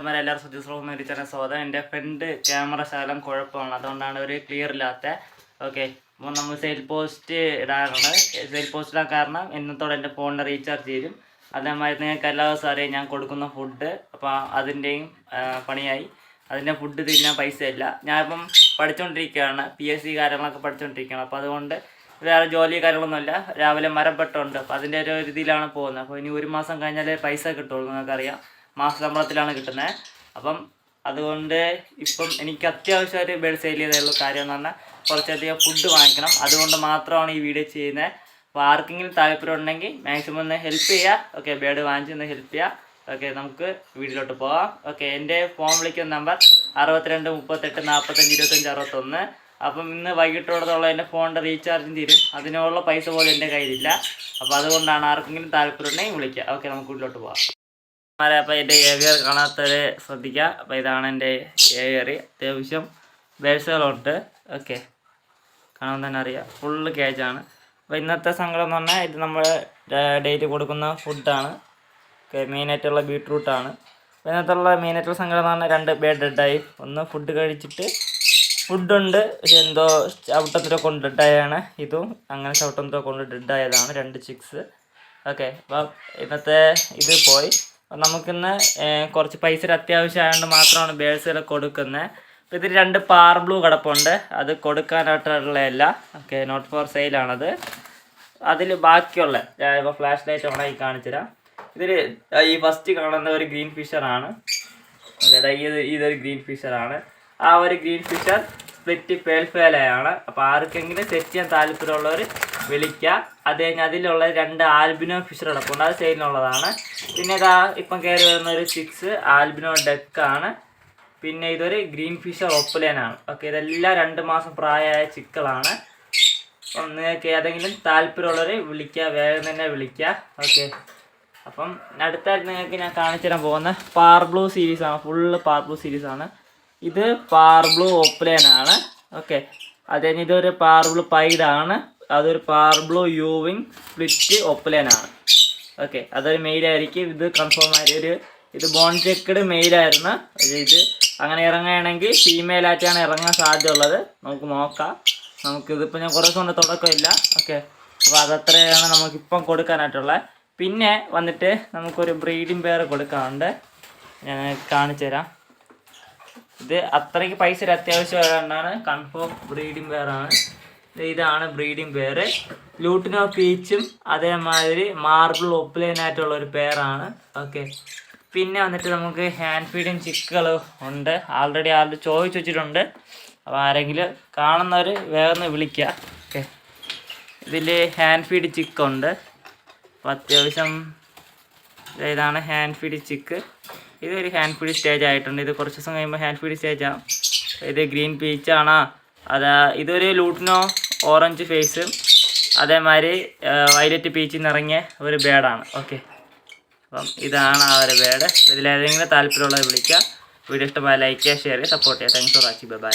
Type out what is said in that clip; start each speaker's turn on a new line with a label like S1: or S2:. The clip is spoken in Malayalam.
S1: നമ്മുടെ എല്ലാവരും ശ്രദ്ധിച്ചു മേടിച്ചാൽ സ്വാഗതം. എന്റെ ഫ്രണ്ട് ക്യാമറ ശകലം കുഴപ്പമാണ്. അതുകൊണ്ടാണ് ഒരു ക്ലിയർ ഇല്ലാത്ത ഓക്കെ അപ്പോൾ നമ്മൾ സെയിൽ പോസ്റ്റ് ഇടാറുണ്ട്. സെയിൽ പോസ്റ്റ് ഇടാൻ കാരണം ഇന്നത്തോടെ എന്റെ ഫോണിന്റെ റീചാർജ് ചെയ്യും. അതേമാതിരി നിങ്ങൾക്ക് എല്ലാ ദിവസവും അറിയാം ഞാൻ കൊടുക്കുന്ന ഫുഡ് അപ്പോൾ അതിന്റെയും പണിയായി. അതിന്റെ ഫുഡ് തിന്നാൻ പൈസ ഇല്ല ഞാനിപ്പം പഠിച്ചുകൊണ്ടിരിക്കുകയാണ് പി എസ് സി കാര്യങ്ങളൊക്കെ പഠിച്ചുകൊണ്ടിരിക്കുകയാണ് അപ്പോൾ അതുകൊണ്ട് വേറെ ജോലി കാര്യങ്ങളൊന്നുമില്ല. രാവിലെ മരം പെട്ടുണ്ട് അപ്പോൾ അതിന്റെ ഒരു രീതിയിലാണ് പോകുന്നത്. അപ്പോൾ ഇനി ഒരു മാസം കഴിഞ്ഞാൽ പൈസ കിട്ടുള്ളൂ നിങ്ങൾക്കറിയാം. മാസ ശമ്പളത്തിലാണ് കിട്ടുന്നത്. അപ്പം അതുകൊണ്ട് ഇപ്പം എനിക്ക് അത്യാവശ്യമായിട്ട് ബേഡ് സെയിൽ ചെയ്തുള്ള കാര്യം എന്ന് പറഞ്ഞാൽ കുറച്ചധികം ഫുഡ് വാങ്ങിക്കണം. അതുകൊണ്ട് മാത്രമാണ് ഈ വീഡിയോ ചെയ്യുന്നത്. അപ്പോൾ ആർക്കെങ്കിലും താല്പര്യം ഉണ്ടെങ്കിൽ മാക്സിമം ഒന്ന് ഹെൽപ്പ് ചെയ്യുക. ഓക്കെ ബേഡ് വാങ്ങിച്ച് ഒന്ന് ഹെൽപ്പ് ചെയ്യുക. ഓക്കെ നമുക്ക് വീട്ടിലോട്ട് പോകാം ഓക്കെ എന്റെ ഫോൺ വിളിക്കുന്ന നമ്പർ അറുപത്തിരണ്ട് മുപ്പത്തെട്ട് നാൽപ്പത്തഞ്ച് ഇരുപത്തഞ്ച് അറുപത്തൊന്ന്. അപ്പം ഇന്ന് വൈകിട്ടോടത്തോളം എന്റെ ഫോണിന്റെ റീചാർജും തീരും. അതിനുള്ള പൈസ പോലും എന്റെ കയ്യിലില്ല. അപ്പോൾ അതുകൊണ്ടാണ് ആർക്കെങ്കിലും താല്പര്യം ഉണ്ടെങ്കിൽ വിളിക്കുക. ഓക്കെ നമുക്ക് വീട്ടിലോട്ട് പോകാം മാരെ അപ്പോൾ എന്റെ ഏവിയർ കാണാത്തവർ ശ്രദ്ധിക്കുക അപ്പോൾ ഇതാണ് എന്റെ ഏവിയർ അത്യാവശ്യം ബേഴ്സുകളുണ്ട് ഓക്കെ കാണാൻ തന്നെ അറിയാം. ഫുള്ള് ആണ്. അപ്പോൾ ഇന്നത്തെ സങ്കടം എന്ന് പറഞ്ഞാൽ ഇത് നമ്മൾ ഡെയിലി കൊടുക്കുന്ന ഫുഡാണ് ഓക്കെ മെയിനായിട്ടുള്ള ബീട്രൂട്ടാണ് അപ്പോൾ ഇന്നത്തുള്ള മെയിനായിട്ടുള്ള സങ്കടം എന്ന് പറഞ്ഞാൽ രണ്ട് ബേഡ് ഡെഡായി ഒന്ന് ഫുഡ് കഴിച്ചിട്ട് ഫുഡുണ്ട് പക്ഷെ എന്തോ ചവിട്ടത്തിലോ കൊണ്ട് ഡെഡായാണ് ഇതും. അങ്ങനെ ചവിട്ടത്തിലോ കൊണ്ട് ഡെഡായതാണ് രണ്ട് ചിക്സ് ഓക്കെ അപ്പം ഇന്നത്തെ ഇത് പോയി. അപ്പം നമുക്കിന്ന് കുറച്ച് പൈസ അത്യാവശ്യം ആയതുകൊണ്ട് മാത്രമാണ് ബേഴ്സുകൾ കൊടുക്കുന്നത് അപ്പം ഇതിൽ രണ്ട് പാർ ബ്ലൂ കിടപ്പുണ്ട്. അത് കൊടുക്കാനായിട്ടുള്ളതല്ല. ഓക്കെ നോട്ട് ഫോർ സെയിലാണത്. അതിൽ ബാക്കിയുള്ള ഇപ്പോൾ ഫ്ലാഷ് ലൈറ്റ് ഓണായി കാണിച്ചു തരാം ഇതിൽ ഈ ഫസ്റ്റ് കാണുന്ന ഒരു ഗ്രീൻ ഫിഷറാണ്. അതായത് ഈ ഇതൊരു ഗ്രീൻ ഫിഷറാണ്. ആ ഒരു ഗ്രീൻ ഫിഷർ സ്പ്ലിറ്റ് പേൽഫേലയാണ് അപ്പോൾ ആർക്കെങ്കിലും സെറ്റ് ചെയ്യാൻ താല്പര്യമുള്ളവർ വിളിക്കുക അത് കഴിഞ്ഞ് അതിലുള്ള രണ്ട് ആൽബിനോ ഫിഷർ കിടപ്പുണ്ട് അത് സെയിലിനുള്ളതാണ്. പിന്നെ ഇതാ ഇപ്പം കയറി വരുന്ന ഒരു സിക്സ് ആൽബിനോ ഡെക്കാണ് പിന്നെ ഇതൊരു ഗ്രീൻ ഫിഷർ ഒപ്പലേനാണ് ഓക്കെ ഇതെല്ലാം രണ്ട് മാസം പ്രായമായ ചിക്കളാണ്. അപ്പം നിങ്ങൾക്ക് ഏതെങ്കിലും താല്പര്യമുള്ളവർ വിളിക്കുക വേഗം തന്നെ വിളിക്കുക ഓക്കെ. അപ്പം അടുത്തായിട്ട് നിങ്ങൾക്ക് ഞാൻ കാണിച്ചു തരാൻ പോകുന്ന പാർ ബ്ലൂ സീരീസ് ആണ്. ഫുള്ള് പാർ ബ്ലൂ സീരീസ് ആണ്. ഇത് പാർ ബ്ലൂ ഓപ്ലേനാണ് ഓക്കെ. അത് കഴിഞ്ഞ് ഇതൊരു പാർ ബ്ലൂ പൈഡാണ് അതൊരു പാർ ബ്ലോ യൂവിങ് സ്പ്ലിറ്റ് ഒപ്പലേനാണ് ഓക്കെ അതൊരു മെയിലായിരിക്കും ഇത് കൺഫേം ആയി. ഒരു ഇത് ബോൺ ചെക്കഡ് മെയിലായിരുന്നു ഇത് അങ്ങനെ ഇറങ്ങുകയാണെങ്കിൽ ഫീമെയിൽ ആയിട്ടാണ് ഇറങ്ങാൻ സാധ്യതയുള്ളത്. നമുക്ക് നോക്കാം. നമുക്ക് നമുക്കിതിപ്പോൾ ഞാൻ കുറേ കൊണ്ട് തുടക്കമില്ല. ഓക്കെ അപ്പോൾ അതത്രയാണ് നമുക്കിപ്പം കൊടുക്കാനായിട്ടുള്ളത്. പിന്നെ വന്നിട്ട് നമുക്കൊരു ബ്രീഡിംഗ് പെയർ കൊടുക്കാറുണ്ട് ഞാൻ കാണിച്ചു തരാം ഇത് അത്രയ്ക്ക് പൈസ ഒരു അത്യാവശ്യം കൺഫേം ബ്രീഡിംഗ് പെയറാണ് ഇതാണ് ബ്രീഡിംഗ് പേര്. ലൂട്ടിനോ പീച്ചും അതേമാതിരി മാർബിൾ ഒപ്ലൈനായിട്ടുള്ള ഒരു പേരാണ്. ഓക്കെ. പിന്നെ വന്നിട്ട് നമുക്ക് ഹാൻഡ് ഫീഡിങ് ചിക്കുകൾ ഉണ്ട്. ആൾറെഡി ആളുടെ ചോദിച്ചു വെച്ചിട്ടുണ്ട്. അപ്പോൾ ആരെങ്കിലും കാണുന്നവർ വേഗം വിളിക്കുക ഓക്കെ. ഇതിൽ ഹാൻഡ് ഫീഡ് ചിക്കുണ്ട് അപ്പോൾ അത്യാവശ്യം ഇതാണ് ഹാൻഡ് ഫീഡ് ചിക്ക് ഇതൊരു ഹാൻഡ് ഫീഡ് സ്റ്റേജ് ആയിട്ടുണ്ട്. ഇത് കുറച്ച് ദിവസം കഴിയുമ്പോൾ ഹാൻഡ് ഫീഡ് സ്റ്റേജ് ആവും. ഇത് ഗ്രീൻ പീച്ചാണ് അതാ ഇതൊരു ലൂട്ടിനോ ഓറഞ്ച് ഫേസും അതേമാതിരി വയലറ്റ് പീച്ചിൽ നിറങ്ങിയ ഒരു ബേഡാണ്. ഓക്കെ. അപ്പം ഇതാണ് ആ ഒരു ബേഡ്. ഇതിലേതെങ്കിലും താല്പര്യമുള്ളത് വിളിക്കുക. വീഡിയോ ഇഷ്ടമായ ലൈക്ക് ചെയ്യുക ഷെയർ ചെയ്യുക സപ്പോർട്ട് ചെയ്യുക. Thanks for watching bye